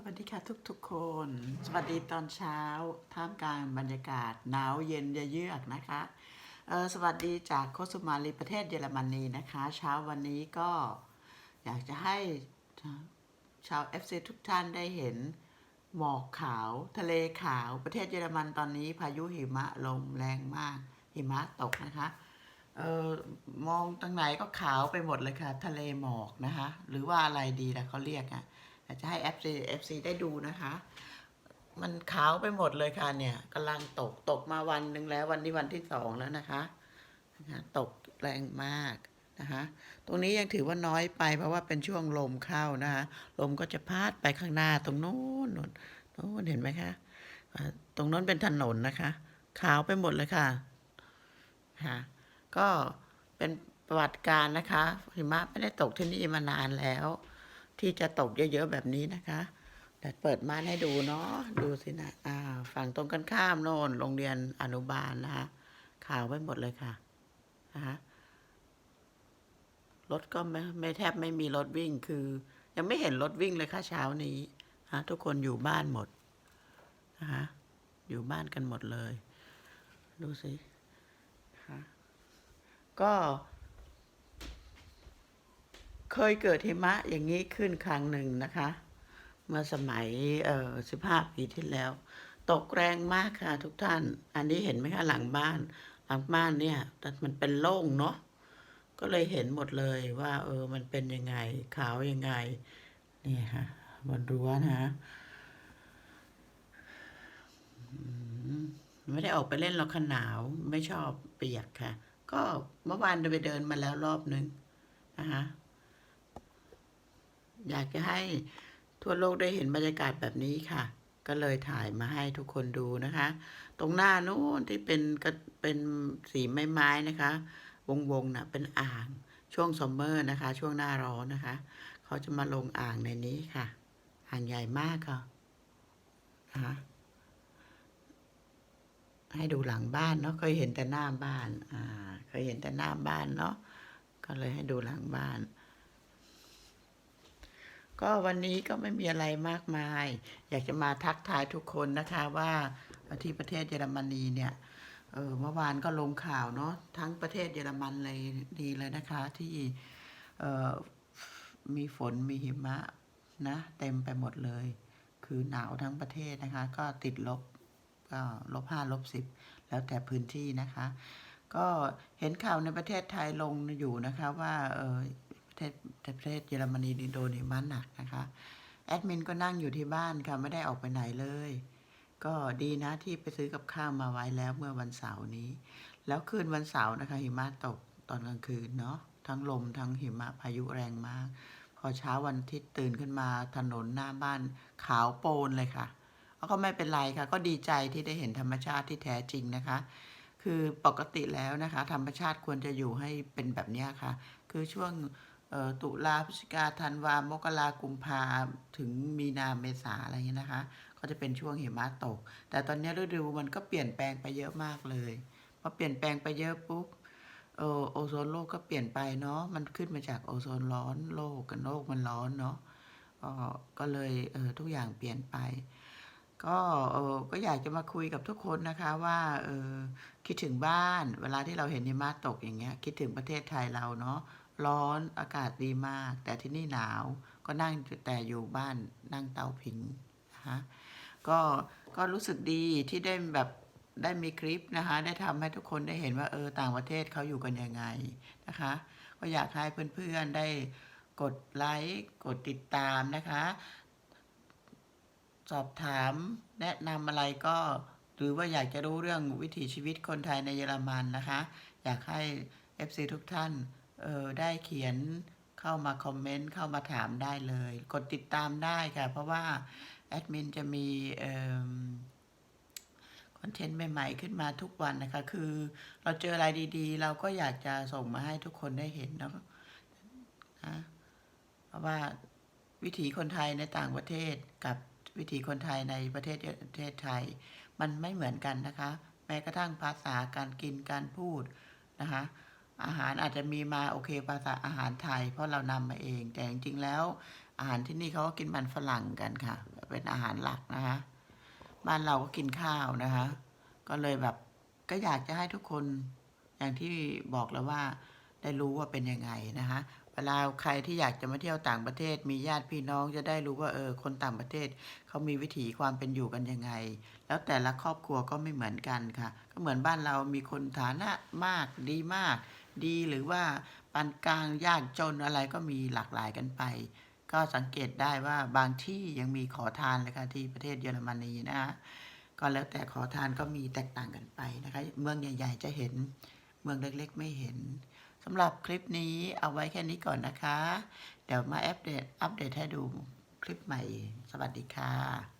สวัสดีค่ะทุกๆคน สวัสดีตอนเช้า ท่ามกลางบรรยากาศหนาวเย็นเยือกนะคะเออสวัสดีจากโคสุมาลีประเทศเยอรมนีนะคะ เช้าวันนี้ก็อยากจะให้ชาว FC ทุกท่านได้เห็นหมอกขาวทะเลขาวประเทศเยอรมันตอนนี้พายุหิมะลมแรงมาก หิมะตกนะคะเออมองตรงไหนก็ขาวไปหมดเลยค่ะ ทะเลหมอกนะคะ หรือว่าอะไรดีล่ะเขาเรียกอะ อยากจะให้ FC FC ได้ดูนะคะ มันขาวไปหมดเลยค่ะเนี่ยกำลังตกตกมาวันหนึ่งแล้ววันนี้วันที่สองแล้วนะคะตกแรงมากนะคะ ตรงนี้ยังถือว่าน้อยไปเพราะว่าเป็นช่วงลมเข้านะคะ ลมก็จะพาดไปข้างหน้าตรงโน้นโน้นโน้นเห็นไหมคะ ตรงโน้นเป็นถนนนะคะ ขาวไปหมดเลยค่ะค่ะก็เป็นประวัติการนะคะหิมะไม่ได้ตกที่นี่มานานแล้ว ที่จะตกเยอะๆแบบนี้นะคะแต่เปิดม่านให้ดูเนาะดูสินะอ่าฝั่งตรงกันข้ามโน่นโรงเรียนอนุบาลนะคะขาวไปหมดเลยค่ะนะคะรถก็ไม่ไม่แทบไม่มีรถวิ่งคือ ยังไม่เห็นรถวิ่งเลยค่ะเช้านี้ฮะทุกคนอยู่บ้านหมดนะคะอยู่บ้านกันหมดเลย ดูสิค่ะก็ เคยเกิดหิมะอย่างนี้ขึ้นครั้งหนึ่งนะคะ เมื่อสมัยเอ่อสิบห้าปีที่แล้ว ตกแรงมากค่ะทุกท่าน อันนี้เห็นไหมคะหลังบ้าน หลังบ้านเนี่ยแต่มันเป็นโล่งเนาะก็เลยเห็นหมดเลยว่า เออมันเป็นยังไงขาวยังไงนี่ค่ะบนรั้วนะอืมไม่ได้ออกไปเล่นหรอกค่ะหนาวไม่ชอบเปียกค่ะ ก็เมื่อวานไปเดินมาแล้วรอบนึงนะคะ อยากจะให้ทั่วโลกได้เห็นบรรยากาศแบบนี้ค่ะ ก็เลยถ่ายมาให้ทุกคนดูนะคะ ตรงหน้านู้นที่เป็นก็เป็นสีไม้ไม้นะคะ วงๆน่ะเป็นอ่างช่วงซัมเมอร์นะคะ ช่วงหน้าร้อนนะคะ เขาจะมาลงอ่างในนี้ค่ะ อ่างใหญ่มากค่ะนะคะให้ดูหลังบ้านเนาะเคยเห็นแต่หน้าบ้าน อ่า เคยเห็นแต่หน้าบ้านเนาะก็เลยให้ดูหลังบ้าน ก็วันนี้ก็ไม่มีอะไรมากมาย อยากจะมาทักทายทุกคนนะคะว่าที่ประเทศเยอรมนีเนี่ยเออเมื่อวานก็ลงข่าวเนาะทั้งประเทศเยอรมันเลยดีเลยนะคะที่เออมีฝนมีหิมะนะเต็มไปหมดเลย คือหนาวทั้งประเทศนะคะ ก็ติดลบก็ลบห้าลบสิบแล้วแต่พื้นที่นะคะ ก็เห็นข่าวในประเทศไทยลงอยู่นะคะว่าเออ ประเทศเยอรมนีโดนหิมะหนักนะคะ แอดมินก็นั่งอยู่ที่บ้านค่ะ ไม่ได้ออกไปไหนเลย ก็ดีนะที่ไปซื้อกับข้าวมาไว้แล้วเมื่อวันเสาร์นี้ แล้วคืนวันเสาร์นะคะ หิมะตกตอนกลางคืนเนาะ ทั้งลมทั้งหิมะพายุแรงมาก พอเช้าวันอาทิตย์ตื่นขึ้นมาถนนหน้าบ้านขาวโปลนเลยค่ะแล้วก็ไม่เป็นไรค่ะ ก็ดีใจที่ได้เห็นธรรมชาติที่แท้จริงนะคะ คือปกติแล้วนะคะ ธรรมชาติควรจะอยู่ให้เป็นแบบนี้ค่ะ คือช่วง ตุลาพฤศจิกาธันวามกรากุมภาถึงมีนาเมษาอะไรเงี้ยนะคะ ก็จะเป็นช่วงหิมะตก แต่ตอนนี้ฤดูมันก็เปลี่ยนแปลงไปเยอะมากเลยพอเปลี่ยนแปลงไปเยอะปุ๊บเออโอโซนโลกก็เปลี่ยนไปเนาะมันขึ้นมาจากโอโซนร้อนโลกกันโลกมันร้อนเนาะก็ก็เลยเออทุกอย่างเปลี่ยนไป ก็เออก็อยากจะมาคุยกับทุกคนนะคะว่าเออคิดถึงบ้านเวลาที่เราเห็นหิมะตกอย่างเงี้ยคิดถึงประเทศไทยเราเนาะ ร้อนอากาศดีมาก แต่ที่นี่หนาวก็นั่งแต่อยู่บ้านนั่งเตาผิงนะคะก็ก็รู้สึกดีที่ได้แบบได้มีคลิปนะคะ ได้ทำให้ทุกคนได้เห็นว่าเออต่างประเทศเขาอยู่กันยังไงนะคะ ก็อยากให้เพื่อนๆได้กดไลค์กดติดตามนะคะ สอบถามแนะนำอะไรก็ หรือว่าอยากจะรู้เรื่องวิถีชีวิตคนไทยในเยอรมันนะคะ อยากให้ FC ทุกท่าน เออได้เขียนเข้ามาคอมเมนต์เข้ามาถามได้เลย กดติดตามได้ค่ะ เพราะว่าแอดมินจะมีคอนเทนต์ใหม่ ๆ ขึ้นมาทุกวันนะคะ คือเราเจออะไรดีๆ เราก็อยากจะส่งมาให้ทุกคนได้เห็นนะนะเพราะว่าวิถีคนไทยในต่างประเทศกับวิถีคนไทยในประเทศประเทศไทย มันไม่เหมือนกันนะคะ แม้กระทั่งภาษาการกินการพูดนะคะ อาหารอาจจะมีมาโอเคภาษาอาหารไทย เพราะเรานำมาเอง แต่จริงๆแล้ว อาหารที่นี่เขาก็กินมันฝรั่งกันค่ะ เป็นอาหารหลักนะคะบ้านเราก็กินข้าวนะคะ ก็เลยแบบก็อยากจะให้ทุกคนอย่างที่บอกแล้วว่าได้รู้ว่าเป็นยังไงนะคะเวลาใครที่อยากจะมาเที่ยวต่างประเทศ มีญาติพี่น้องจะได้รู้ว่าเออคนต่างประเทศเขามีวิถีความเป็นอยู่กันยังไง แล้วแต่ละครอบครัวก็ไม่เหมือนกันค่ะ ก็เหมือนบ้านเรามีคนฐานะมากดีมาก ดีหรือว่าปานกลางยากจนอะไรก็มีหลากหลายกันไป ก็สังเกตได้ว่าบางที่ยังมีขอทานเลยค่ะที่ประเทศเยอรมนีนะก็แล้วแต่ขอทานก็มีแตกต่างกันไปนะคะ เมืองใหญ่ ๆ จะเห็นเมืองเล็กๆ ไม่เห็นสำหรับคลิปนี้เอาไว้แค่นี้ก่อนนะคะ เดี๋ยวมาอัปเดตอัปเดตให้ดูคลิปใหม่ สวัสดีค่ะ